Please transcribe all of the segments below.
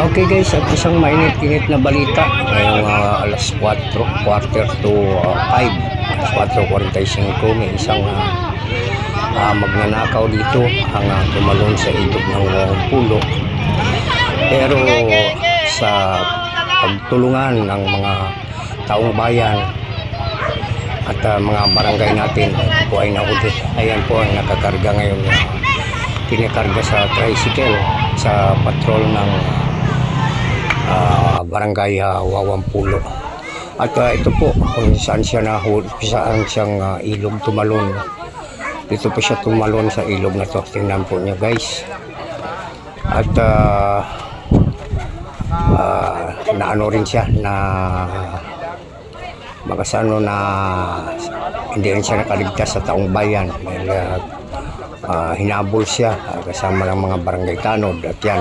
Okay guys, at isang mainit-init na balita ngayong ah, alas 4, quarter to ah, 5, alas 4.45 may isang ah, ah, magnanakaw dito ang ah, tumalon sa itog ng uh, pulo. Pero sa pagtulungan ng mga taong bayan at ah, mga barangay natin ito po ay nakulit. Ayan po ang nakakarga ngayon na kinakarga sa tricycle sa patrol ng ah, barangay uh. At ah, ito po kung saan siya na saan siyang ah, ilog tumalon. Dito po siya tumalon sa ilog na to. Tingnan po niyo guys. At ah, ah, naano rin siya na makasano na hindi rin siya nakaligtas sa taong bayan dahil ah, ah, hinabol siya ah, kasama ng mga barangay tanod at yan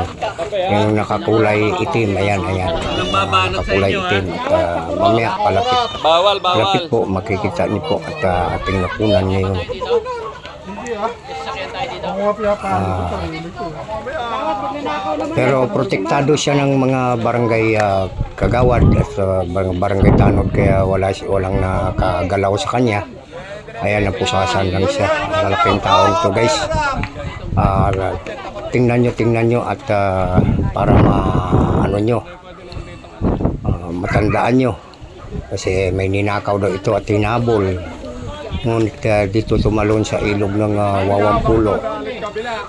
yung nakakulay itim ayan ayan nakakulay itim at ah, mamaya palapit Bawal, bawal. palapit po makikita niyo po at ah, ating nakunan ngayon pero protektado siya ng mga barangay ah, kagawad at bar- barangay tanod kaya wala walang nakagalaw sa kanya. Ayan na pusasan lang siya. Malaking tao ito guys. Ah, tingnan nyo, tingnan nyo at ah, para ma ano nyo ah, matandaan nyo. Kasi may ninakaw daw ito at tinabol. Ngunit ah, dito tumalon sa ilog ng uh, Wawampulo.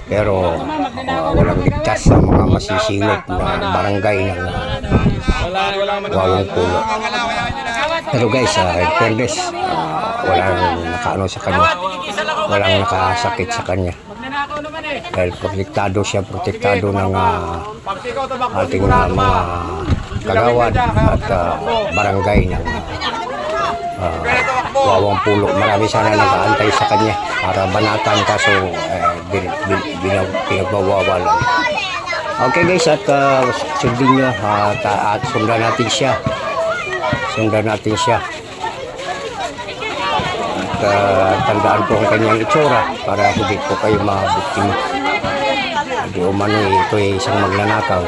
Pero ah, walang ligtas sa mga masisilot na barangay ng ah, wala man. Wawampulo. Pero guys, uh, in fairness, ah, walang nakaano sa kanya. Walang nakasakit sa kanya. Dahil protektado siya, protektado ng ah, ating ah, mga kagawad at ah, barangay ng uh, wawang pulo. Marami sana nag-aantay sa kanya para banatan kaso eh, bin, bin, bin, pinagbawawalan. Okay guys, at uh, sundin nyo at, at sundan natin siya. Sundan natin siya. At uh, tandaan po ang kanyang itsura para hindi po kayo mabiktima. Hindi umano ito ay isang magnanakaw.